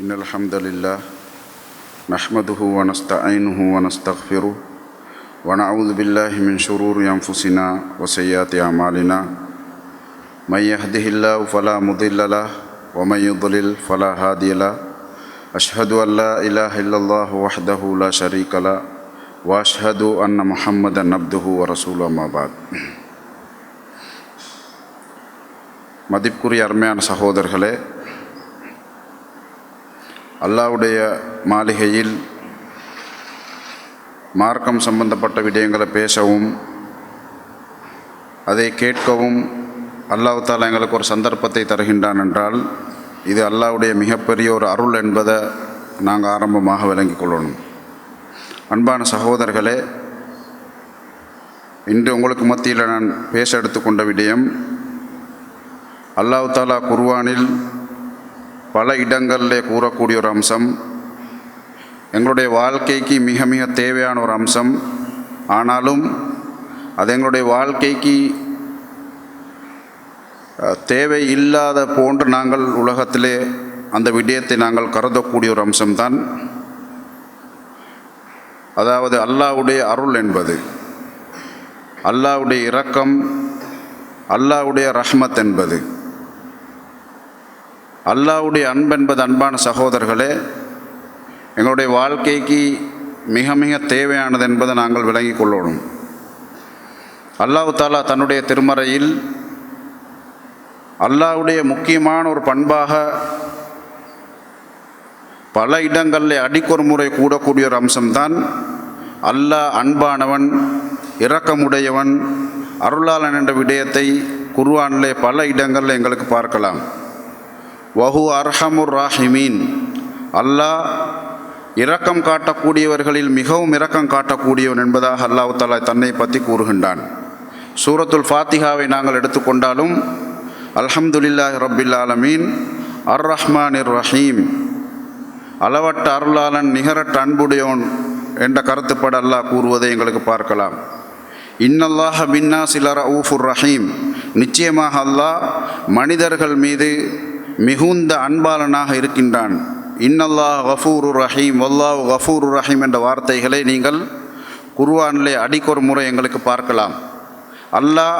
إن الحمد لله نحمده ونستعينه ونستغفره ونعوذ بالله من شرور أنفسنا وسيئات أعمالنا. من يهده الله فلا مضل له ومن يضلل فلا هادي له. أشهد أن لا إله إلا الله وحده لا شريك له وأشهد أن محمدا عبده ورسوله ما بعد. மதிப்புக்குரிய அருமையான சகோதரர்களே அல்லாவுடைய மாளிகையில் மார்க்கம் சம்பந்தப்பட்ட விடயங்களை பேசவும் அதை கேட்கவும் அல்லாஹ் தாலா எங்களுக்கு ஒரு சந்தர்ப்பத்தை தருகின்றான் என்றால் இது அல்லாவுடைய மிகப்பெரிய ஒரு அருள் என்பதை நாங்கள் ஆரம்பமாக விளங்கிக் கொள்ளணும். அன்பான சகோதரர்களே இன்று உங்களுக்கு மத்தியில் நான் பேச எடுத்துக்கொண்ட விடயம் அல்லாஹ் தாலா குர்வானில் பல இடங்களிலே கூறக்கூடிய ஒரு அம்சம். எங்களுடைய வாழ்க்கைக்கு மிக மிக தேவையான ஒரு அம்சம். ஆனாலும் அது எங்களுடைய வாழ்க்கைக்கு தேவை இல்லாத போன்று நாங்கள் உலகத்திலே அந்த விடயத்தை நாங்கள் கருதக்கூடிய ஒரு அம்சம்தான். அதாவது அல்லாஹ்வுடைய அருள் என்பது. அல்லாஹ்வுடைய இரக்கம் அல்லாஹ்வுடைய ரஹ்மத் என்பது. அல்லாஹ்வுடைய அன்பென்பது அன்பான சகோதரர்களே எங்களுடைய வாழ்க்கைக்கு மிக மிக தேவையானது என்பதை நாங்கள் விளங்கிக் கொள்ளணும். அல்லாஹ் தாலா தன்னுடைய திருமறையில் அல்லாஹ்வுடைய முக்கியமான ஒரு பண்பாக பல இடங்களில் அடிக்கொரு முறை கூடக்கூடிய ஒரு அம்சம்தான் அல்லாஹ் அன்பானவன் இரக்கமுடையவன் அருளாளன் என்ற விடயத்தை குருவானிலே பல இடங்களில் எங்களுக்கு பார்க்கலாம். வஹு அர்ஹமுர் ராஹிமீன். அல்லாஹ் இரக்கம் காட்டக்கூடியவர்களில் மிகவும் இரக்கம் காட்டக்கூடியவன் என்பதாக அல்லாஹ் தாலா தன்னை பற்றி கூறுகின்றான். சூரத்துல் ஃபாத்திஹாவை நாங்கள் எடுத்துக்கொண்டாலும் அல்ஹம்துலில்லா ரபில் ஆலமீன் அர் ரஹ்மான் இர் ரஹீம். அளவட்ட அருளாளன் நிகரட்ட அன்புடையோன் என்ற கருத்துப்பட அல்லாஹ் கூறுவதை எங்களுக்கு பார்க்கலாம். இன்னல்லாஹ பின்னா சிலர ஊஃபுர் ரஹீம். நிச்சயமாக அல்லாஹ் மனிதர்கள் மீது மிகுந்த அன்பாளனாக இருக்கின்றான். இன்னல்லாஹ் கஃபூரு ரஹீம் வல்லாஹ் கஃபூரு ரஹீம் என்ற வார்த்தைகளை நீங்கள் குர்வானிலே அடிக்கொரு முறை எங்களுக்கு பார்க்கலாம். அல்லாஹ்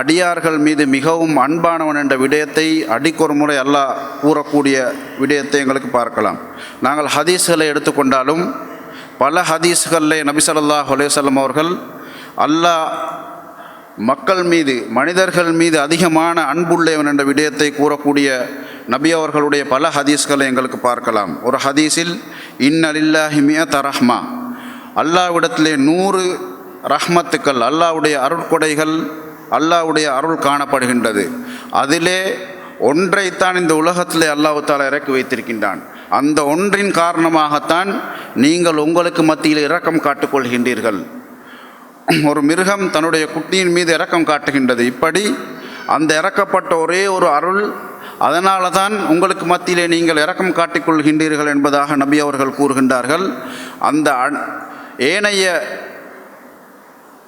அடியார்கள் மீது மிகவும் அன்பானவன் என்ற விடயத்தை அடிக்கொரு முறை அல்லாஹ் கூறக்கூடிய விடயத்தை எங்களுக்கு பார்க்கலாம். நாங்கள் ஹதீஸ்களை எடுத்துக்கொண்டாலும் பல ஹதீஸ்களில் நபிசல்லாஹ் ஸல்லல்லாஹு அவர்கள் அல்லாஹ் மக்கள் மீது மனிதர்கள் மீது அதிகமான அன்புள்ளவன் என்ற விடயத்தை கூறக்கூடிய நபி அவர்களுடைய பல ஹதீஸ்களை எங்களுக்கு பார்க்கலாம். ஒரு ஹதீஸில் இன்னலில்லா மியத தரஹ்மா அல்லாவிடத்திலே நூறு ரஹ்மத்துக்கள் அல்லாஹ்வுடைய அருட்கொடைகள் அல்லாஹ்வுடைய அருள் காணப்படுகின்றது. அதிலே ஒன்றைத்தான் இந்த உலகத்திலே அல்லாஹு தாலா இறக்கி வைத்திருக்கின்றான். அந்த ஒன்றின் காரணமாகத்தான் நீங்கள் உங்களுக்கு மத்தியில் இரக்கம் காட்டுக்கொள்கின்றீர்கள் ஒரு மிருகம் தன்னுடைய குட்டியின் மீது இறக்கம் காட்டுகின்றது. இப்படி அந்த இறக்கப்பட்ட ஒரே ஒரு அருள் அதனால தான் உங்களுக்கு மத்தியிலே நீங்கள் இறக்கம் காட்டிக்கொள்கின்றீர்கள் என்பதாக நபி அவர்கள் கூறுகின்றார்கள். அந்த அன்- ஏனைய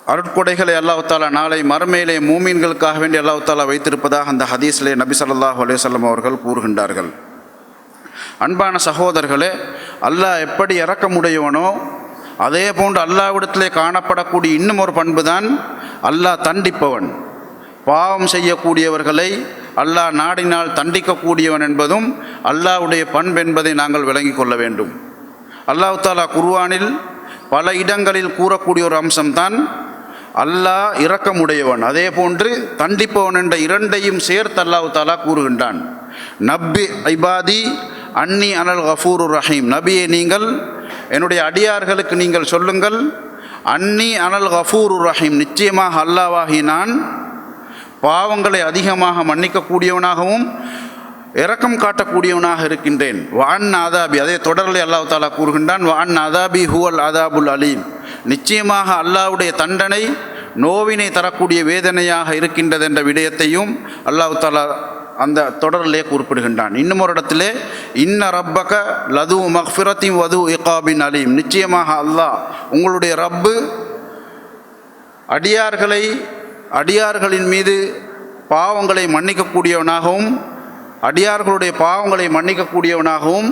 அருட்கொடைகளை அல்லாஹாலா நாளை மறுமையிலே மூமீன்களுக்காக வேண்டி அல்லாஹாலா வைத்திருப்பதாக அந்த ஹதீஸ்லே நபி சல்லாஹூ அலையம் அவர்கள் கூறுகின்றார்கள். அன்பான சகோதரர்களே அல்லாஹ் எப்படி இறக்கமுடையவனோ அதே போன்று அல்லாவிடத்திலே காணப்படக்கூடிய இன்னும் ஒரு பண்பு தான் அல்லாஹ் தண்டிப்பவன். பாவம் செய்யக்கூடியவர்களை அல்லாஹ் நாடினால் தண்டிக்கக்கூடியவன் என்பதும் அல்லாஹ்வுடைய பண்பு என்பதை நாங்கள் விளங்கி கொள்ள வேண்டும். அல்லாஹ் தாலா குர்வானில் பல இடங்களில் கூறக்கூடிய ஒரு அம்சம்தான் அல்லாஹ் இரக்கமுடையவன். அதே போன்று தண்டிப்பவன் என்ற இரண்டையும் சேர்த்து அல்லாஹ் தாலா கூறுகின்றான். நப்பி ஐபாதி அன்னி அனல் கஃபூர் ரஹீம். நபியை நீங்கள் என்னுடைய அடியார்களுக்கு நீங்கள் சொல்லுங்கள் அன்னி அனல் கஃபூர் ரஹீம். நிச்சயமாக அல்லாவாகி நான் பாவங்களை அதிகமாக மன்னிக்கக்கூடியவனாகவும் இரக்கம் காட்டக்கூடியவனாக இருக்கின்றேன். வான் ஆதாபி அதே தொடரில் அல்லாஹ் தாலா கூறுகின்றான் வான் ஆதாபி ஹுவல் ஆதாபுல் அலீம். நிச்சயமாக அல்லாஹ்வுடைய தண்டனை நோவினை தரக்கூடிய வேதனையாக இருக்கின்றது என்ற விடயத்தையும் அல்லாஹ் தாலா அந்த தொடரிலே குறிப்பிடுகின்றான். இன்னும் ஒரு இடத்திலே இன்ன ரப்பக லது மஹ்ஃபிரத்தின் வது இகாபின் அலீம். நிச்சயமாக அல்லாஹ் உங்களுடைய ரப்பு அடியார்களை அடியார்களின் மீது பாவங்களை மன்னிக்கக்கூடியவனாகவும் அடியார்களுடைய பாவங்களை மன்னிக்கக்கூடியவனாகவும்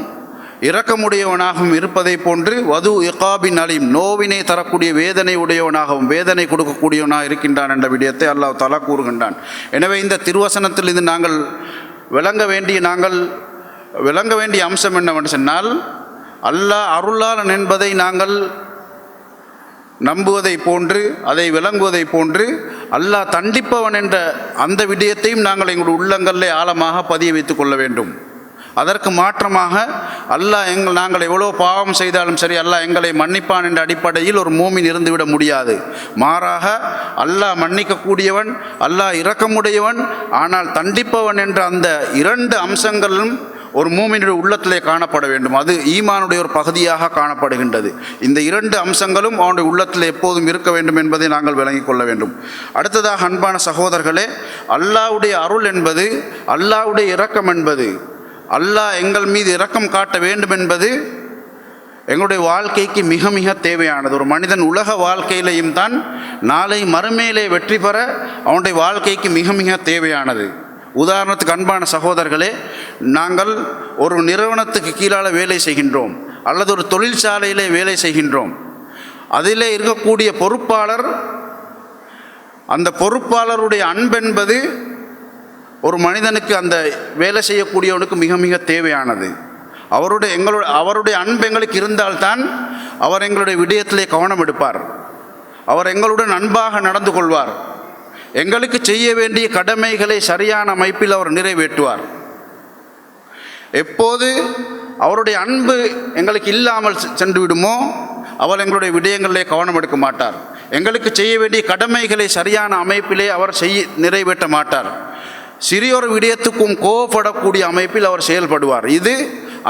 இரக்கமுடையவனாகவும் இருப்பதை போன்று வது இகாபின் அலீம் நோவினை தரக்கூடிய வேதனை உடையவனாகவும் வேதனை கொடுக்கக்கூடியவனாக இருக்கின்றான் என்ற விடயத்தை அல்லாஹ் தலா கூறுகின்றான். எனவே இந்த திருவசனத்தில் இது நாங்கள் விளங்க வேண்டிய நாங்கள் விளங்க வேண்டிய அம்சம் என்னவென்று சொன்னால் அல்லாஹ் அருளாளன் என்பதை நாங்கள் நம்புவதை போன்று அதை விளங்குவதை போன்று அல்லாஹ் தண்டிப்பவன் என்ற அந்த விடயத்தையும் நாங்கள் எங்களுடைய உள்ளங்களிலே ஆழமாக பதிய வைத்துக் கொள்ள வேண்டும். அதற்கு மாற்றமாக அல்லாஹ் எங்கள் நாங்கள் எவ்வளோ பாவம் செய்தாலும் சரி அல்லாஹ் எங்களை மன்னிப்பான் என்ற அடிப்படையில் ஒரு மூமின் இருந்துவிட முடியாது. மாறாக அல்லாஹ் மன்னிக்கக்கூடியவன் அல்லாஹ் இரக்கமுடையவன் ஆனால் தண்டிப்பவன் என்ற அந்த இரண்டு அம்சங்களும் ஒரு மூமினுடைய உள்ளத்திலே காணப்பட வேண்டும். அது ஈமானுடைய ஒரு பகுதியாக காணப்படுகின்றது. இந்த இரண்டு அம்சங்களும் அவனுடைய உள்ளத்தில் எப்போதும் இருக்க வேண்டும் என்பதை நாங்கள் விளங்கிக் கொள்ள வேண்டும். அடுத்ததாக அன்பான சகோதரர்களே அல்லாஹ்வுடைய அருள் என்பது அல்லாவுடைய இரக்கம் என்பது அல்லாஹ் எங்கள் மீது இரக்கம் காட்ட வேண்டும் என்பது எங்களுடைய வாழ்க்கைக்கு மிக மிக தேவையானது. ஒரு மனிதன் உலக வாழ்க்கையிலையும் தான் நாளை மறுமையிலே வெற்றி பெற அவனுடைய வாழ்க்கைக்கு மிக மிக தேவையானது. உதாரணத்துக்கு அன்பான சகோதரர்களே நாங்கள் ஒரு நிறுவனத்துக்கு கீழால் வேலை செய்கின்றோம். அல்லது ஒரு தொழிற்சாலையிலே வேலை செய்கின்றோம். அதிலே இருக்கக்கூடிய பொறுப்பாளர் அந்த பொறுப்பாளருடைய அன்பென்பது ஒரு மனிதனுக்கு அந்த வேலை செய்யக்கூடியவனுக்கு மிக மிக தேவையானது. அவருடைய எங்களுடைய அவருடைய அன்பு எங்களுக்கு இருந்தால்தான் அவர் எங்களுடைய விடயத்திலே கவனம் எடுப்பார். அவர் எங்களுடன் அன்பாக நடந்து கொள்வார். எங்களுக்கு செய்ய வேண்டிய கடமைகளை சரியான அமைப்பில் அவர் நிறைவேற்றுவார். எப்போது அவருடைய அன்பு எங்களுக்கு இல்லாமல் சென்று விடுமோ அவர் எங்களுடைய விடயங்களிலே கவனம் எடுக்க மாட்டார். எங்களுக்கு செய்ய வேண்டிய கடமைகளை சரியான அமைப்பிலே அவர் செய்ய நிறைவேற்ற மாட்டார். சிறியொரு விடயத்துக்கும் கோவப்படக்கூடிய அமைப்பில் அவர் செயல்படுவார். இது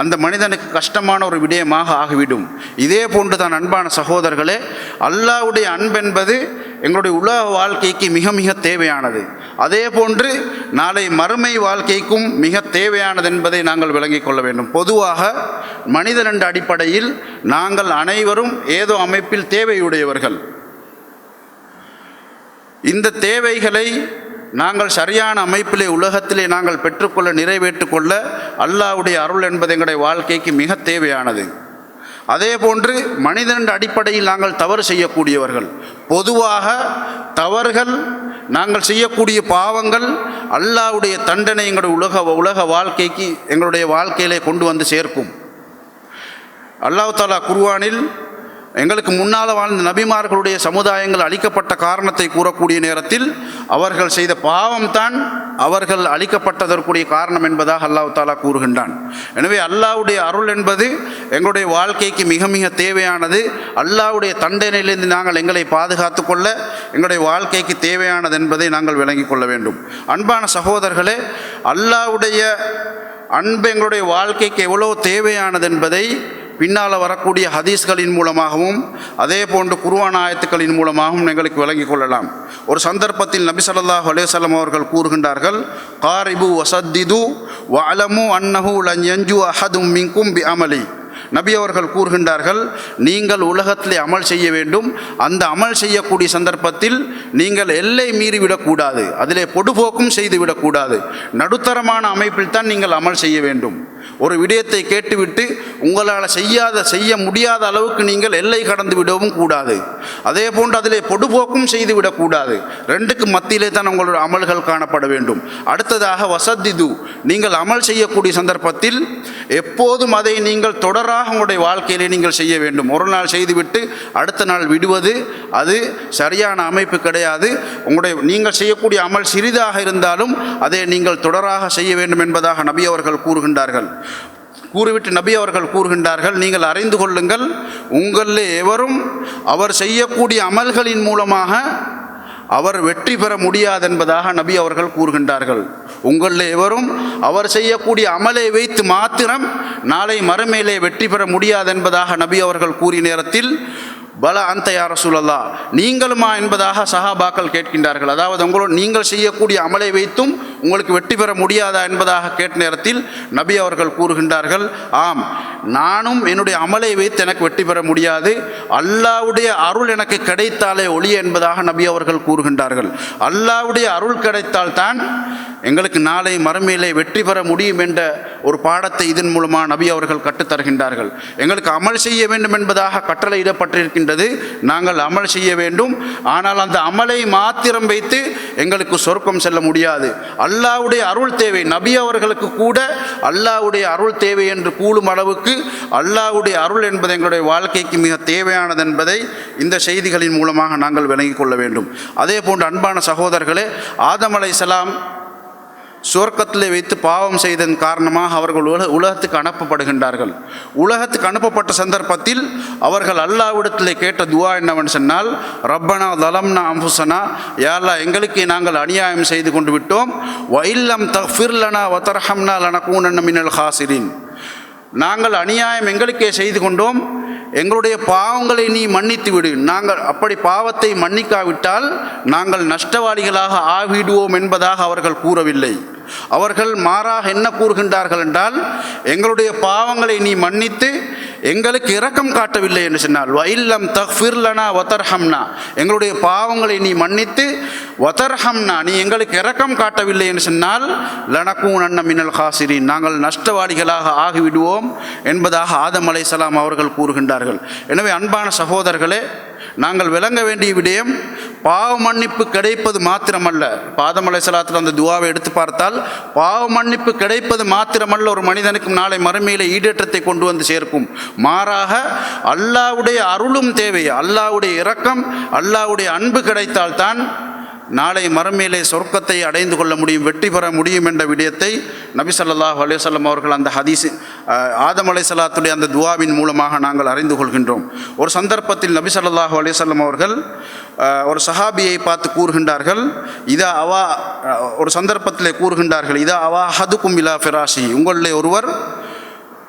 அந்த மனிதனுக்கு கஷ்டமான ஒரு விடயமாக ஆகிவிடும். இதே போன்று தான் அன்பான சகோதரர்களே அல்லாஹ்வுடைய அன்பென்பது எங்களுடைய உலக வாழ்க்கைக்கு மிக மிக தேவையானது. அதே போன்று நாளை மறுமை வாழ்க்கைக்கும் மிக தேவையானது என்பதை நாங்கள் விளங்கிக் கொள்ள வேண்டும். பொதுவாக மனிதன் என்ற அடிப்படையில் நாங்கள் அனைவரும் ஏதோ அமைப்பில் தேவையுடையவர்கள். இந்த தேவைகளை நாங்கள் சரியான அமைப்பிலே உலகத்திலே நாங்கள் பெற்றுக்கொள்ள நிறைவேற்றுக்கொள்ள அல்லாவுடைய அருள் என்பது எங்களுடைய வாழ்க்கைக்கு மிக தேவையானது. அதே போன்று மனிதன் அடிப்படையில் நாங்கள் தவறு செய்யக்கூடியவர்கள். பொதுவாக தவறுகள் நாங்கள் செய்யக்கூடிய பாவங்கள் அல்லாஹ்வுடைய தண்டனை எங்களுடைய உலக உலக வாழ்க்கைக்கு எங்களுடைய வாழ்க்கையிலே கொண்டு வந்து சேர்க்கும். அல்லாஹ் தாலா குர்வானில் எங்களுக்கு முன்னால் வாழ்ந்த நபிமார்களுடைய சமுதாயங்கள் அழிக்கப்பட்ட காரணத்தை கூறக்கூடிய நேரத்தில் அவர்கள் செய்த பாவம்தான் அவர்கள் அழிக்கப்பட்டதற்குரிய காரணம் என்பதாக அல்லாஹ் தாலா கூறுகின்றான். எனவே அல்லாவுடைய அருள் என்பது எங்களுடைய வாழ்க்கைக்கு மிக மிக தேவையானது. அல்லாஹ்வுடைய தண்டனையிலிருந்து நாங்கள் எங்களை பாதுகாத்து கொள்ள எங்களுடைய வாழ்க்கைக்கு தேவையானது என்பதை நாங்கள் விளங்கிக் கொள்ள வேண்டும். அன்பான சகோதரர்களே அல்லாஹ்வுடைய அன்பு எங்களுடைய வாழ்க்கைக்கு எவ்வளோ தேவையானது என்பதை பின்னால் வரக்கூடிய ஹதீஸ்களின் மூலமாகவும் அதே போன்று குருவான ஆயத்துக்களின் மூலமாகவும் எங்களுக்கு விளங்கிக் கொள்ளலாம். ஒரு சந்தர்ப்பத்தில் நபி ஸல்லல்லாஹு அலைஹி அவர்கள் கூறுகின்றார்கள் காரிபு வசத்திது வலமு அன்னஹு லஞ்சு அஹதும் மிங்கும் பி அமலி நபி அவர்கள் கூறுகின்றார்கள் நீங்கள் உலகத்திலே அமல் செய்ய வேண்டும். அந்த அமல் செய்யக்கூடிய சந்தர்ப்பத்தில் நீங்கள் எல்லை மீறிவிடக்கூடாது அதிலே பொடுபோக்கும் செய்துவிடக்கூடாது நடுத்தரமான அமைப்பில் தான் நீங்கள் அமல் செய்ய வேண்டும். ஒரு விடயத்தை கேட்டுவிட்டு உங்களால் செய்யாத செய்ய முடியாத அளவுக்கு நீங்கள் எல்லை கடந்து விடவும் கூடாது. அதே போன்று அதிலே பொடுபோக்கும் செய்து விடக்கூடாது ரெண்டுக்கு மத்தியிலே தான் உங்களோட அமல்கள் காணப்பட வேண்டும். அடுத்ததாக வசதிது நீங்கள் அமல் செய்யக்கூடிய சந்தர்ப்பத்தில் எப்போதும் அதை நீங்கள் தொடராக உங்களுடைய வாழ்க்கையிலே நீங்கள் செய்ய வேண்டும். ஒரு நாள் செய்துவிட்டு அடுத்த நாள் விடுவது அது சரியான அமைப்பு கிடையாது. உங்களுடைய நீங்கள் செய்யக்கூடிய அமல் சிறிதாக இருந்தாலும் அதை நீங்கள் தொடராக செய்ய வேண்டும் என்பதாக நபி அவர்கள் கூறுகின்றார்கள். கூறிவிட்டு நபி அவர்கள் கூறுகின்றார்கள் நீங்கள் அறிந்து கொள்ளுங்கள் உங்களில் எவரும் அவர் செய்யக்கூடிய அமல்களின் மூலமாக அவர் வெற்றி பெற முடியாது என்பதாக நபி அவர்கள் கூறுகின்றார்கள். உங்களில் எவரும் அவர் செய்யக்கூடிய அமலை வைத்து மாத்திரம் நாளை மறுமையிலே வெற்றி பெற முடியாது என்பதாக நபி அவர்கள் கூறிய நேரத்தில் பல அந்த யார நீங்களுமா என்பதாக சஹாபாக்கள் கேட்கின்றார்கள். அதாவது உங்களோட நீங்கள் செய்யக்கூடிய அமலை வைத்தும் உங்களுக்கு வெற்றி பெற முடியாதா என்பதாக கேட்ட நேரத்தில் நபி அவர்கள் கூறுகின்றார்கள் ஆம் நானும் என்னுடைய அமலை வைத்து எனக்கு வெற்றி பெற முடியாது. அல்லாவுடைய அருள் எனக்கு கிடைத்தாலே ஒளிய என்பதாக நபி அவர்கள் கூறுகின்றார்கள். அல்லாவுடைய அருள் கிடைத்தால் தான் எங்களுக்கு நாளை மறுமையிலே வெற்றி பெற முடியும் என்ற ஒரு பாடத்தை இதன் மூலமாக நபி அவர்கள் கற்றுத்தருகின்றார்கள். எங்களுக்கு அமல் செய்ய வேண்டும் என்பதாக கட்டளையிடப்பட்டிருக்கின்ற கட்டளையிடப்பட்டிருக்கின்றது நாங்கள் அமல் செய்ய வேண்டும். ஆனால் அந்த அமலை மாத்திரம் வைத்து எங்களுக்கு சொர்க்கம் செல்ல முடியாது. அல்லாவுடைய அருள் தேவை. நபி அவர்களுக்கு கூட அல்லாவுடைய அருள் தேவை என்று கூலும் அளவுக்கு அல்லாவுடைய அருள் என்பது எங்களுடைய வாழ்க்கைக்கு மிக தேவையானது என்பதை இந்த செய்திகளின் மூலமாக நாங்கள் விளங்கிக் கொள்ள வேண்டும். அதே போன்று அன்பான சகோதரர்களே ஆதம் சலாம் சுவர்க்கத்தில் வைத்து பாவம் செய்ததன் காரணமாக அவர்கள் உலக உலகத்துக்கு அனுப்பப்படுகின்றார்கள். உலகத்துக்கு அனுப்பப்பட்ட சந்தர்ப்பத்தில் அவர்கள் அல்லாவிடத்தில் கேட்ட துவா என்னவென்று சொன்னால் ரப்பனா தலம்னா அம்புசனா யாரா எங்களுக்கு நாங்கள் அநியாயம் செய்து கொண்டு விட்டோம். வைல்லம் தஃபிர்லனா வத்தரஹம்னா லனகூனன்ன மினல் ஹாசிரின். நாங்கள் அநியாயம் எங்களுக்கே செய்து கொண்டோம். எங்களுடைய பாவங்களை நீ மன்னித்து விடு. நாங்கள் அப்படி பாவத்தை மன்னிக்காவிட்டால் நாங்கள் நஷ்டவாளிகளாக ஆவிடுவோம் என்பதாக அவர்கள் கூறவில்லை. அவர்கள் மாறாக என்ன கூறுகின்றார்கள் என்றால் எங்களுடைய பாவங்களை நீ மன்னித்து எங்களுக்கு இரக்கம் காட்டவில்லை என்று சொன்னால் வைல்லம் தஃபிர்லனா வதர்ஹம்னா. எங்களுடைய பாவங்களை நீ மன்னித்து வதர்ஹம்னா நீ எங்களுக்கு இரக்கம் காட்டவில்லை என்று சொன்னால் லனக்கும் அண்ண மின்னல் ஹாசிரின். நாங்கள் நஷ்டவாளிகளாக ஆகிவிடுவோம் என்பதாக ஆதம் அலைசலாம் அவர்கள் கூறுகின்றார்கள். எனவே அன்பான சகோதரர்களே நாங்கள் விளங்க வேண்டிய விடயம் பாவ மன்னிப்பு கிடைப்பது மாத்திரமல்ல. பாதமலை சலாத்தில் அந்த துவாவை எடுத்து பார்த்தால் பாவ மன்னிப்பு கிடைப்பது மாத்திரமல்ல ஒரு மனிதனுக்கும் நாளை மறுமையில் ஈடேற்றத்தை கொண்டு வந்து சேர்க்கும். மாறாக அல்லாவுடைய அருளும் தேவை அல்லாவுடைய இரக்கம் அல்லாவுடைய அன்பு கிடைத்தால்தான் நாளை மறுமையிலே சொர்க்கத்தை அடைந்து கொள்ள முடியும் வெற்றி பெற முடியும் என்ற விடயத்தை நபி ஸல்லல்லாஹு அலைஹி அவர்கள் அந்த ஹதீஸ் ஆதம் அலை சலாத்துடைய அந்த துவாவின் மூலமாக நாங்கள் அறிந்து கொள்கின்றோம். ஒரு சந்தர்ப்பத்தில் நபி ஸல்லல்லாஹு அலைஹி அவர்கள் ஒரு சஹாபியை பார்த்து கூறுகின்றார்கள் இதா அவா ஒரு சந்தர்ப்பத்திலே கூறுகின்றார்கள் இதா அவா ஹதுக்கும் இலா ஃபிராஷி உங்களிலே ஒருவர்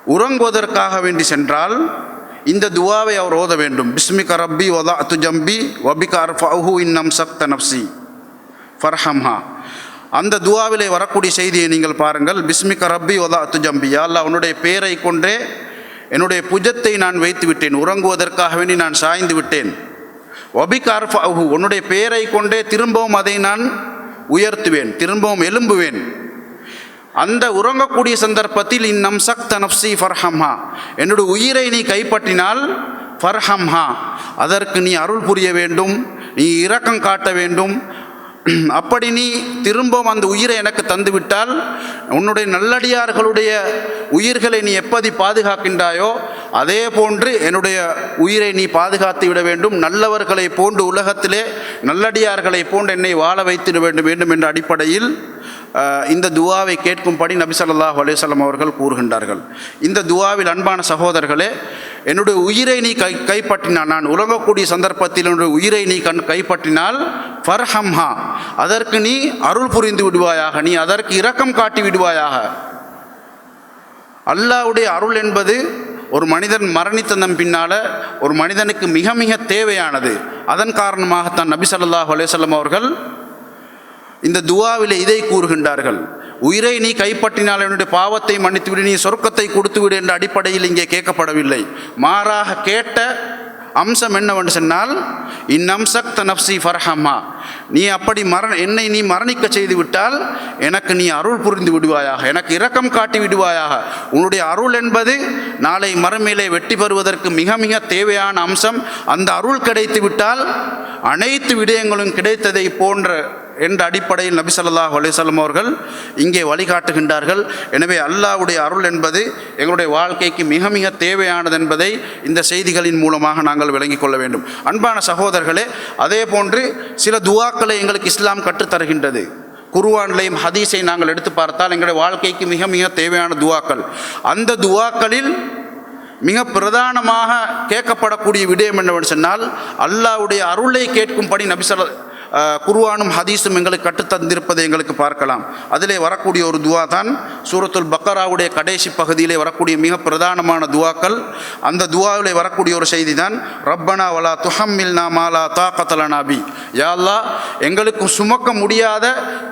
உறங்குவதற்காக வேண்டி சென்றால் இந்த துவாவை அவர் ஓத வேண்டும். பிஸ்மிக ரப்பி ஒதா அத்து ஜம்பி வபிக அர்ஃபு இன்னம் சக்த நப்சி ஃபர்ஹம்ஹா. அந்த துவாவிலே வரக்கூடிய செய்தியை நீங்கள் பாருங்கள். பிஸ்மிக ரப்பி ஒதா துஜம்பியா அல்ல அவனுடைய பேரை கொண்டே என்னுடைய புஜத்தை நான் வைத்து விட்டேன். உறங்குவதற்காக வேண்டி நான் சாய்ந்து விட்டேன். வபிக அர்ஃபஹு உன்னுடைய பேரை கொண்டே திரும்பவும் அதை நான் உயர்த்துவேன். திரும்பவும் எலும்புவேன் அந்த உறங்கக்கூடிய சந்தர்ப்பத்தில் இன்னம் சக்த நப்சி ஃபர்ஹம்ஹா. என்னுடைய உயிரை நீ கைப்பற்றினால் ஃபர்ஹம்ஹா. அதற்கு நீ அருள் புரிய வேண்டும். நீ இரக்கம் காட்ட வேண்டும். அப்படி நீ திரும்பவும் அந்த உயிரை எனக்கு தந்துவிட்டால் உன்னுடைய நல்லடியார்களுடைய உயிர்களை நீ எப்படி பாதுகாக்கின்றாயோ அதே போன்று என்னுடைய உயிரை நீ பாதுகாத்து விட வேண்டும். நல்லவர்களை போன்று உலகத்திலே நல்லடியார்களை போன்று என்னை வாழ வைத்திட வேண்டும் வேண்டும் என்ற அடிப்படையில் இந்த துவாவை கேட்கும்படி நபி ஸல்லல்லாஹு அலைஹி அவர்கள் கூறுகின்றார்கள். இந்த துவாவில் அன்பான சகோதரர்களே என்னுடைய உயிரை நீ கை கைப்பற்றினால் நான் உலகக்கூடிய சந்தர்ப்பத்தில் என்னுடைய உயிரை நீ கண் கைப்பற்றினால் ஃபர்ஹம்ஹா அதற்கு நீ அருள் புரிந்து விடுவாயாக நீ அதற்கு இரக்கம் காட்டி விடுவாயாக. அல்லாவுடைய அருள் என்பது ஒரு மனிதன் மரணித்ததன் பின்னால் ஒரு மனிதனுக்கு மிக மிக தேவையானது. அதன் காரணமாகத்தான் நபி சல்லாஹ் அலைஹி அவர்கள் இந்த துவாவிலே இதை கூறுகின்றார்கள். உயிரை நீ கைப்பற்றினால் என்னுடைய பாவத்தை மன்னித்துவிடு நீ சொர்க்கத்தை கொடுத்துவிடு என்ற அடிப்படையில் இங்கே கேட்கப்படவில்லை. மாறாக கேட்ட அம்சம் என்னவென்று சொன்னால் இந்நம்சக்த நப்சி ஃபர்ஹம்மா நீ அப்படி மரண என்னை நீ மரணிக்க செய்து விட்டால் எனக்கு நீ அருள் புரிந்து விடுவாயாக எனக்கு இரக்கம் காட்டி விடுவாயாக. உன்னுடைய அருள் என்பது நாளை மறுமையிலே வெற்றி பெறுவதற்கு மிக மிக தேவையான அம்சம். அந்த அருள் கிடைத்து விட்டால் அனைத்து விடயங்களும் கிடைத்ததை போன்ற என்ற அடிப்படையில் நபிசல்லாஹ் அலிசல்லம் அவர்கள் இங்கே வழிகாட்டுகின்றார்கள். எனவே அல்லாஹ்வுடைய அருள் என்பது எங்களுடைய வாழ்க்கைக்கு மிக மிக தேவையானது என்பதை இந்த செய்திகளின் மூலமாக நாங்கள் விளங்கிக் கொள்ள வேண்டும். அன்பான சகோதரர்களே அதே போன்று சில துவாக்களை எங்களுக்கு இஸ்லாம் கற்றுத் தருகின்றது. ஹதீஸை நாங்கள் எடுத்து பார்த்தால் எங்களுடைய வாழ்க்கைக்கு மிக மிக தேவையான துவாக்கள். அந்த துவாக்களில் மிக பிரதானமாக கேட்கப்படக்கூடிய விடயம் என்னவென்று சொன்னால் அல்லாவுடைய அருளை கேட்கும்படி நபிசல்ல குருவானும் ஹதீஸும் எங்களுக்கு கற்றுத்தந்திருப்பதை எங்களுக்கு பார்க்கலாம். அதிலே வரக்கூடிய ஒரு துவா தான் சூரத்துல் பக்கராவுடைய கடைசி பகுதியிலே வரக்கூடிய மிக பிரதானமான துவாக்கள். அந்த துவாவிலே வரக்கூடிய ஒரு செய்தி தான் ரப்பனா வலா துஹம்மில் நாமாலா தாக்கத்தலனா பி. எங்களுக்கு சுமக்க முடியாத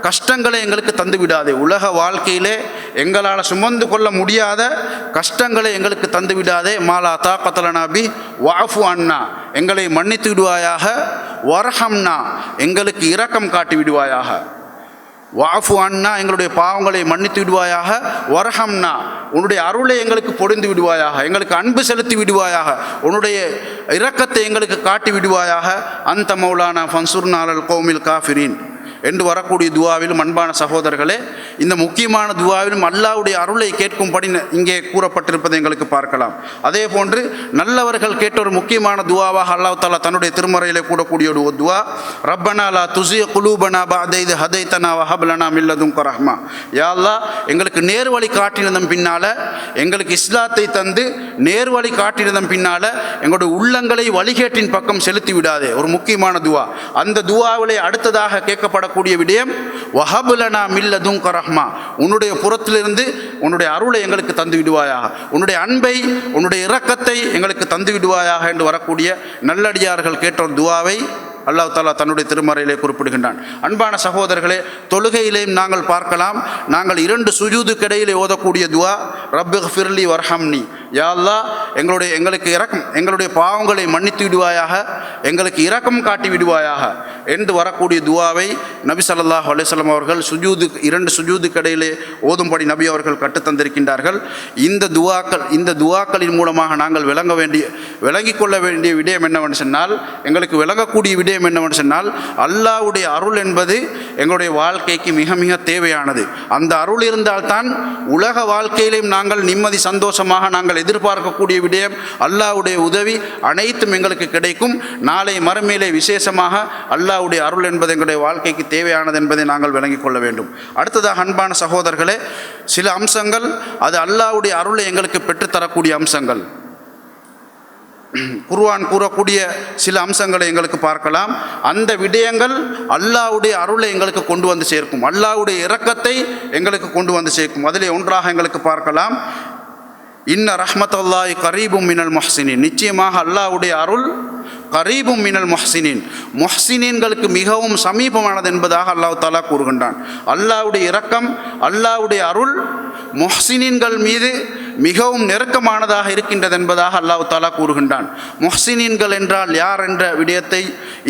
கஷ்டங்களை எங்களுக்கு தந்து விடாதே உலக வாழ்க்கையிலே எங்களால் சுமந்து கொள்ள முடியாத கஷ்டங்களை எங்களுக்கு தந்து விடாதே. மாலா தாக்கத்தலனாபி வாஃபு அண்ணா எங்களை மன்னித்து விடுவாயாக. வரஹம்னா எங்களுக்கு இரக்கம் காட்டி விடுவாயாக. வாஃபு அண்ணா எங்களுடைய பாவங்களை மன்னித்து விடுவாயாக. வரஹம்னா உன்னுடைய அருளை எங்களுக்கு பொடிந்து விடுவாயாக. எங்களுக்கு அன்பு செலுத்தி விடுவாயாக. உன்னுடைய இரக்கத்தை எங்களுக்கு காட்டி விடுவாயாக. அந்த மௌலானா ஃபன்சுர்னாலல் கோமில் காஃபிரின். என்று வரக்கூடிய துவாவிலும் அன்பான சகோதரர்களே இந்த முக்கியமான துவாவிலும் அல்லாவுடைய அருளை கேட்கும்படி இங்கே கூறப்பட்டிருப்பதை எங்களுக்கு பார்க்கலாம். அதே போன்று நல்லவர்கள் கேட்ட ஒரு முக்கியமான துவாவாக அல்லாஹ் தாலா தன்னுடைய திருமறையிலே கூடக்கூடிய ஒரு துவா ரப்பனாலா துசிய குலூபனா பாதைது ஹதைத்தனா வஹபலனா மில்லதும் ரஹ்மா. யா எங்களுக்கு நேர்வழி காட்டினதன் பின்னால் எங்களுக்கு இஸ்லாத்தை தந்து நேர்வழி காட்டினதன் பின்னால் எங்களுடைய உள்ளங்களை வழிகேட்டின் பக்கம் செலுத்தி விடாதே ஒரு முக்கியமான துவா. அந்த துவாவிலே அடுத்ததாக கேட்கப்படக்கூடிய விடயம் வஹபுலனா மில்லதும் கரஹ்மா உன்னுடைய புறத்திலிருந்து உன்னுடைய அருளை எங்களுக்கு தந்து விடுவாயாக. உன்னுடைய அன்பை உன்னுடைய இரக்கத்தை எங்களுக்கு தந்து விடுவாயாக என்று வரக்கூடிய நல்லடியார்கள் கேட்ட ஒரு துவாவை. அல்லாஹ் தாலா தன்னுடைய திருமறையிலே குறிப்பிடுகின்றான். அன்பான சகோதரர்களே தொழுகையிலேயும் நாங்கள் பார்க்கலாம். நாங்கள் இரண்டு சுஜூதுக்கு இடையிலே ஓதக்கூடிய துவா ரப்பு ஃபிர்லி வர்ஹம்னி. யா அல்லாஹ் எங்களுடைய எங்களுக்கு இறக்கம் எங்களுடைய பாவங்களை மன்னித்து விடுவாயாக எங்களுக்கு இரக்கம் காட்டி விடுவாயாக என்று வரக்கூடிய துவாவை நபி ஸல்லல்லாஹு அலிசல்லாம் அவர்கள் சுஜூது இரண்டு சுஜூதுக்கு கடையிலே ஓதும்படி நபி அவர்கள் கற்றுத்தந்திருக்கின்றார்கள் இந்த துவாக்கள் இந்த துவாக்களின் மூலமாக நாங்கள் விளங்க வேண்டிய விளங்கிக் கொள்ள வேண்டிய விடயம் என்னவென்று சொன்னால் எங்களுக்கு விளங்கக்கூடிய விடயம் என்னவென்று சொன்னால் அல்லாஹ்வுடைய அருள் என்பது எங்களுடைய வாழ்க்கைக்கு மிக மிக தேவையானது. அந்த அருள் இருந்தால்தான் உலக வாழ்க்கையிலையும் நாங்கள் நிம்மதி சந்தோஷமாக நாங்கள் எதிர்பார்க்கக்கூடிய விடயம் அல்லாவுடைய உதவி அனைத்தும் எங்களுக்கு கிடைக்கும். நாளை மறுமையிலே விசேஷமாக அல்லாவுடைய அருள் என்பது எங்களுடைய வாழ்க்கைக்கு தேவையானது என்பதை நாங்கள் விளங்கிக் கொள்ள வேண்டும். அடுத்ததாக அன்பான சகோதரர்களே சில அம்சங்கள் அது அல்லாஹ்வுடைய அருளை எங்களுக்கு பெற்றுத்தரக்கூடிய அம்சங்கள். குர்வான் கூறக்கூடிய சில அம்சங்களை எங்களுக்கு பார்க்கலாம். அந்த விடயங்கள் அல்லாஹ்வுடைய அருளை எங்களுக்கு கொண்டு வந்து சேர்க்கும். அல்லாஹ்வுடைய இரக்கத்தை எங்களுக்கு கொண்டு வந்து சேர்க்கும். அதிலே ஒன்றாக எங்களுக்கு பார்க்கலாம். இன்ன ரஹ்மத்துல்லாஹி கரீபும் மினல் மொஹசினின். நிச்சயமாக அல்லாஹ்வுடைய அருள் கரீபும் மினல் மொஹசினின். மொஹசினின்களுக்கு மிகவும் சமீபமானது என்பதாக அல்லாஹ் தாலா கூறுகின்றான். அல்லாஹ்வுடைய இரக்கம் அல்லாஹ்வுடைய அருள் மொஹசினின்கள் மீது மிகவும் நெருக்கமானதாக இருக்கின்றது என்பதாக அல்லாஹ் தாலா கூறுகின்றான். முஹ்சினீன்கள் என்றால் யார் என்ற விடயத்தை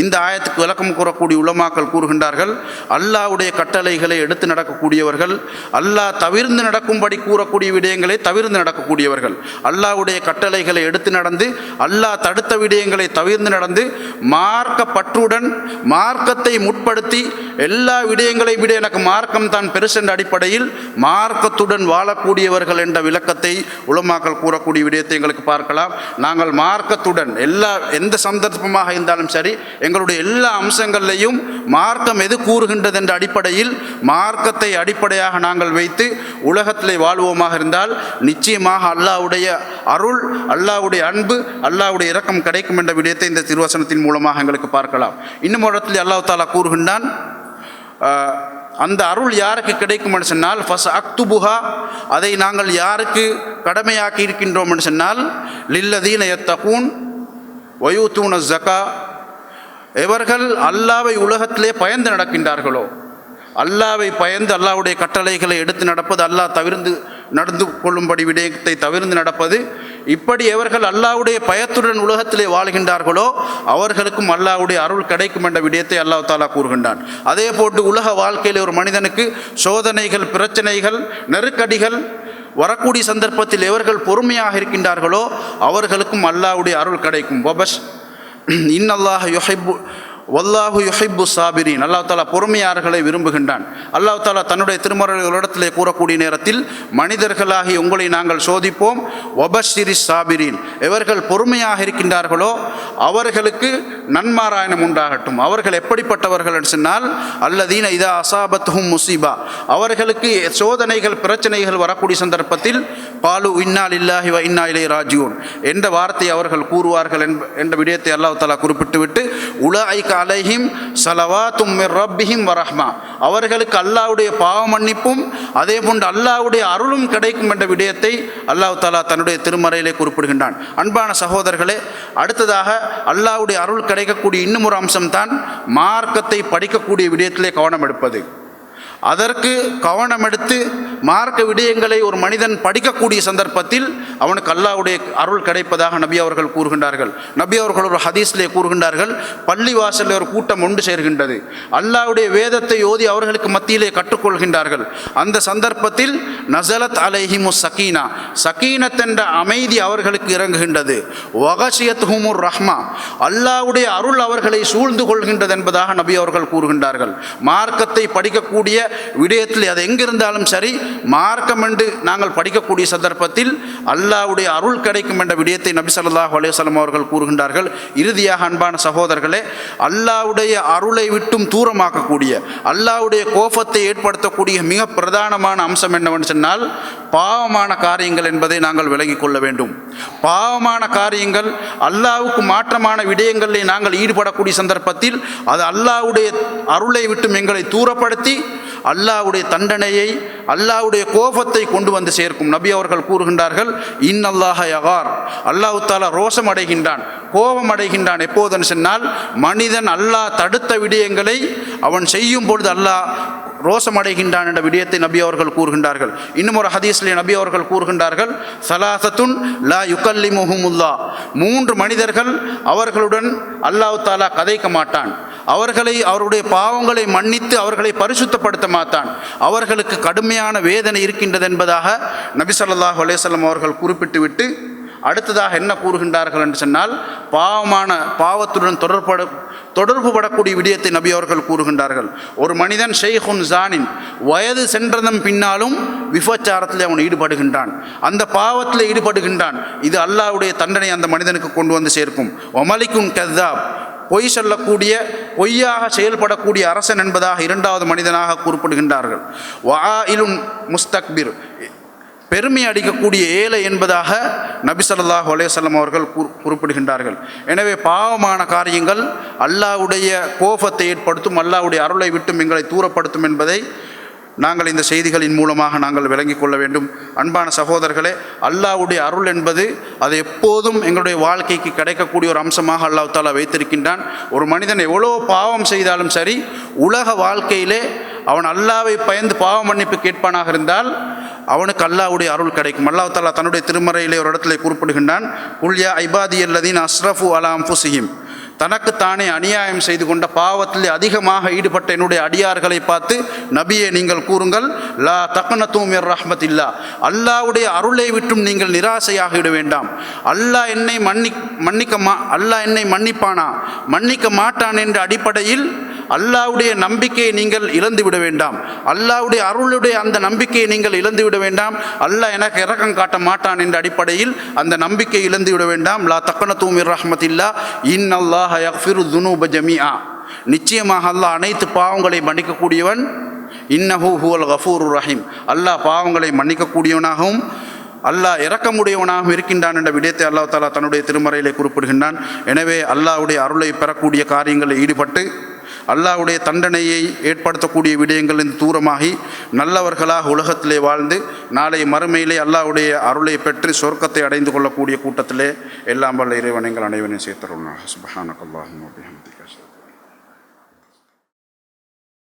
இந்த ஆயத்துக்கு விளக்கம் கூறக்கூடிய உலமாக்கள் கூறுகின்றார்கள். அல்லாஹ்வுடைய கட்டளைகளை எடுத்து நடக்கக்கூடியவர்கள் அல்லாஹ் தவிர்ந்து நடக்கும்படி கூறக்கூடிய விடயங்களை தவிர்ந்து நடக்கக்கூடியவர்கள். அல்லாஹ்வுடைய கட்டளைகளை எடுத்து நடந்து அல்லாஹ் தடுத்த விடயங்களை தவிர்ந்து நடந்து மார்க்க பற்றுடன் மார்க்கத்தை முற்படுத்தி எல்லா விடயங்களை விட எனக்கு மார்க்கம் தான் பெருசென்ற அடிப்படையில் மார்க்கத்துடன் வாழக்கூடியவர்கள் என்ற விளக்கத்தை உலமாக்கள் கூறக்கூடிய விடயத்தை எங்களுக்கு பார்க்கலாம். நாங்கள் மார்க்கத்துடன் எல்லா எந்த சந்தர்ப்பமாக இருந்தாலும் சரி எங்களுடைய எல்லா அம்சங்கள்லையும் மார்க்கம் எது கூறுகின்றது என்ற அடிப்படையில் மார்க்கத்தை அடிப்படையாக நாங்கள் வைத்து உலகத்திலே வாழ்வோமாக இருந்தால் நிச்சயமாக அல்லாஹ்வுடைய அருள் அல்லாஹ்வுடைய அன்பு அல்லாஹ்வுடைய இரக்கம் கிடைக்கும் என்ற விடயத்தை இந்த திருவசனத்தின் மூலமாக எங்களுக்கு பார்க்கலாம். இன்னும் ஒரு இடத்துல அல்லாஹ் தாலா கூறுகின்றான் அந்த அருள் யாருக்கு கிடைக்கும்னு சொன்னால் ஃபஸ் அக்துபுகா அதை நாங்கள் யாருக்கு கடமையாக்கி இருக்கின்றோம் என்று சொன்னால் லில்லதீன எத்தகூன் வயூத்தூன ஜக்கா எவர்கள் அல்லாவை உலகத்திலே பயந்து நடக்கின்றார்களோ? அல்லாவை பயந்து அல்லாவுடைய கட்டளைகளை எடுத்து நடப்பது அல்லாஹ் தவிர்ந்து நடந்து கொள்ளும்படி விடயத்தை தவிர்ந்து நடப்பது இப்படி எவர்கள் அல்லாவுடைய பயத்துடன் உலகத்திலே வாழ்கின்றார்களோ அவர்களுக்கும் அல்லாவுடைய அருள் கிடைக்கும் என்ற விடயத்தை அல்லாஹ் தாலா கூறுகின்றான். அதே போட்டு உலக வாழ்க்கையில் ஒரு மனிதனுக்கு சோதனைகள் பிரச்சனைகள் நெருக்கடிகள் வரக்கூடிய சந்தர்ப்பத்தில் எவர்கள் பொறுமையாக இருக்கின்றார்களோ அவர்களுக்கும் அல்லாவுடைய அருள் கிடைக்கும். பபஸ் இன்னல்லாஹ் யொஹைபு வல்லாஹு யுஹிப்பு சாபிரின். அல்லா தாலா பொறுமையாளர்களை விரும்புகின்றான். அல்லாஹ் தாலா தன்னுடைய திருமறைகளிடத்திலே கூறக்கூடிய நேரத்தில் மனிதர்களாகி உங்களை நாங்கள் சோதிப்போம். வபஷிரி சாபிரின். எவர்கள் பொறுமையாக இருக்கின்றார்களோ அவர்களுக்கு நன்மாராயணம் உண்டாகட்டும். அவர்கள் எப்படிப்பட்டவர்கள் சொன்னால் அல்லதீன இதா அசாபத்துஹும் முசீபா. அவர்களுக்கு சோதனைகள் பிரச்சனைகள் வரக்கூடிய சந்தர்ப்பத்தில் பாலு இன்னால் இல்லாஹி வ இன்னா இலை ராஜியூன் என்ற வார்த்தை அவர்கள் கூறுவார்கள் என்ப- என்ற விடயத்தை அல்லாஹ் தாலா குறிப்பிட்டு விட்டு உலாய்க அலைஹிம் சலவாத்தும் மிர் ரப்பிஹிம் வரஹ்மா. அவர்களுக்கு அல்லாஹ்வுடைய பாவ மன்னிப்பும் அதே போன்று அல்லாவுடைய அருளும் கிடைக்கும் என்ற விடயத்தை அல்லாஹ் தலா தன்னுடைய திருமறையிலே குறிப்பிடுகின்றான். அன்பான சகோதரர்களே அடுத்ததாக அல்லாவுடைய அருள் கிடைக்கக்கூடிய இன்னும் ஒரு அம்சம்தான் மார்க்கத்தை படிக்கக்கூடிய விடயத்திலே கவனம் எடுப்பது. அதற்கு கவனம் எடுத்து மார்க்க விடயங்களை ஒரு மனிதன் படிக்கக்கூடிய சந்தர்ப்பத்தில் அவனுக்கு அல்லாவுடைய அருள் கிடைப்பதாக நபி அவர்கள் கூறுகின்றார்கள். நபி அவர்கள் ஒரு ஹதீஸ்லே கூறுகின்றார்கள் பள்ளிவாசலில் ஒரு கூட்டம் ஒன்று சேர்கின்றது. அல்லாஹ்வுடைய வேதத்தை ஓதி அவர்களுக்கு மத்தியிலே கற்றுக்கொள்கின்றார்கள். அந்த சந்தர்ப்பத்தில் நசலத் அலைஹிமு சகீனா சகீனத் என்ற அமைதி அவர்களுக்கு இறங்குகின்றது. வகசியத் ஹுமுர் ரஹ்மா அல்லாவுடைய அருள் அவர்களை சூழ்ந்து கொள்கின்றது என்பதாக நபி அவர்கள் கூறுகின்றார்கள். மார்க்கத்தை படிக்கக்கூடிய விடயத்தில் அது எங்கிருந்தாலும் சரி மார்க்கம் என்று நாங்கள் படிக்கக்கூடிய சந்தர்ப்பத்தில் அல்லாஹ்வுடைய அருள் கிடைக்கும் என்ற விடயத்தை நபி ஸல்லல்லாஹு அலையம் அவர்கள் கூறுகின்றார்கள். இறுதியாக அன்பான சகோதரர்களே அல்லாஹ்வுடைய அருளை விட்டும் தூரமாக்கக்கூடிய அல்லாஹ்வுடைய கோபத்தை ஏற்படுத்தக்கூடிய மிக பிரதானமான அம்சம் என்னவென்று சொன்னால் பாவமான காரியங்கள் என்பதை நாங்கள் விளங்கிக் கொள்ள வேண்டும். பாவமான காரியங்கள் அல்லாவுக்கு மாற்றமான விடயங்களில் நாங்கள் ஈடுபடக்கூடிய சந்தர்ப்பத்தில் அது அல்லாஹ்வுடைய அருளை விட்டும் எங்களை தூரப்படுத்தி அல்லாஹ்வுடைய தண்டனையை அல்லாஹ்வுடைய கோபத்தை கொண்டு வந்து சேர்க்கும். நபி அவர்கள் கூறுகின்றார்கள் இன்னல்லாஹ யகார். அல்லாஹ் தாலா ரோஷம் அடைகின்றான் கோபம் அடைகின்றான். எப்போதுன்னு சொன்னால் மனிதன் அல்லாஹ் தடுத்த விடயங்களை அவன் செய்யும் பொழுது அல்லாஹ் ரோசமடைகின்றான் என்ற விடயத்தை நபி அவர்கள் கூறுகின்றார்கள். இன்னும் ஒரு ஹதீஸ்லே நபி அவர்கள் கூறுகின்றார்கள் சலாசத்துன் லா யுக்கல்லி முஹமுல்லா மூன்று மனிதர்கள் அவர்களுடன் அல்லாஹ் தாலா கதைக்க மாட்டான். அவர்களை அவருடைய பாவங்களை மன்னித்து அவர்களை பரிசுத்தப்படுத்த மாட்டான். அவர்களுக்கு கடுமையான வேதனை இருக்கின்றது என்பதாக நபி ஸல்லல்லாஹு அலேசல்லம் அவர்கள் குறிப்பிட்டு விட்டு அடுத்ததாக என்ன கூறுகின்றார்கள் என்று சொன்னால் பாவமான பாவத்துடன் தொடர்பட தொடர்பு படக்கூடிய விடயத்தை நபி அவர்கள் கூறுகின்றார்கள். ஒரு மனிதன் ஷெய்ஹுன் ஜானின் வயது சென்றதன் பின்னாலும் விபச்சாரத்தில் அவன் ஈடுபடுகின்றான். அந்த பாவத்தில் ஈடுபடுகின்றான். இது அல்லாஹ்வுடைய தண்டனை அந்த மனிதனுக்கு கொண்டு வந்து சேர்க்கும். ஒமலிக்கும் கதாப் பொய் சொல்லக்கூடிய பொய்யாக செயல்படக்கூடிய அரசன் என்பதாக இரண்டாவது மனிதனாக குறிப்பிடுகின்றார்கள். வாயிலுன் முஸ்தக்பிர். பெருமை அடிக்கக்கூடிய ஏழை என்பதாக நபி ஸல்லல்லாஹு அவர்கள் குறிப்பிடுகின்றார்கள். எனவே பாவமான காரியங்கள் அல்லாவுடைய கோபத்தை ஏற்படுத்தும் அல்லாஹ்வுடைய அருளை விட்டும் எங்களை தூரப்படுத்தும் என்பதை நாங்கள் இந்த செய்திகளின் மூலமாக நாங்கள் விளங்கிக் கொள்ள வேண்டும். அன்பான சகோதரர்களே அல்லாவுடைய அருள் என்பது அது எப்போதும் எங்களுடைய வாழ்க்கைக்கு கிடைக்கக்கூடிய ஒரு அம்சமாக அல்லாஹ் தாலா வைத்திருக்கின்றான். ஒரு மனிதன் எவ்வளோ பாவம் செய்தாலும் சரி உலக வாழ்க்கையிலே அவன் அல்லாவை பயந்து பாவ மன்னிப்பு கேட்பானாக இருந்தால் அவனுக்கு அல்லாவுடைய அருள் கிடைக்கும். அல்லாஹ் தாலா தன்னுடைய திருமறையிலே ஒரு இடத்துல குறிப்பிடுகின்றான் குல்யா ஐபாதி அல்லதீன் அஸ்ரஃபு அலாம் ஃபுசிஹிம் தனக்குத்தானே அநியாயம் செய்து கொண்ட பாவத்தில் அதிகமாக ஈடுபட்ட என்னுடைய அடியார்களை பார்த்து நபியை நீங்கள் கூறுங்கள் லா தக்கனத்தும் ரஹ்மத்தில்லா. அல்லாவுடைய அருளை விட்டும் நீங்கள் நிராசையாக விட வேண்டாம். அல்லாஹ் என்னை மன்னி மன்னிக்க மா அல்லாஹ் என்னை மன்னிப்பானா? மன்னிக்க மாட்டான் என்ற அடிப்படையில் அல்லாஹ்வுடைய நம்பிக்கையை நீங்கள் இழந்து விட வேண்டாம். அல்லாஹ்வுடைய அருளுடைய அந்த நம்பிக்கையை நீங்கள் இழந்து விட வேண்டாம். அல்லாஹ் எனக்கு இரக்கம் காட்ட மாட்டான் என்ற அடிப்படையில் அந்த நம்பிக்கை இழந்து விட வேண்டாம். லா தக்கன தூமிர் ரஹ்மத்தில்லா. இன் அல்லாஹ் யக்ஃபிரு துனூப ஜமியா நிச்சயமாக அல்லாஹ் அனைத்து பாவங்களை மன்னிக்கக்கூடியவன் இன்னஹூ ஹுவல் கஃபூர் ரஹீம். அல்லாஹ் பாவங்களை மன்னிக்கக்கூடியவனாகவும் அல்லாஹ் இறக்கமுடையவனாகவும் இருக்கின்றான் என்ற விடயத்தை அல்லாஹ் தாலா தன்னுடைய திருமறையிலே குறிப்பிடுகின்றான். எனவே அல்லாஹ்வுடைய அருளை பெறக்கூடிய காரியங்களில் ஈடுபட்டு அல்லாவுடைய தண்டனையை ஏற்படுத்தக்கூடிய விடயங்களின் தூரமாகி நல்லவர்களாக உலகத்திலே வாழ்ந்து நாளை மறுமையிலே அல்லாவுடைய அருளை பெற்று சொர்க்கத்தை அடைந்து கொள்ளக்கூடிய கூட்டத்திலே எல்லாம் வல்ல இறைவன் அனைவனையும் அனைவரையும் சேர்த்தருள்ளார் சுபஹானக்கல்லாஹும்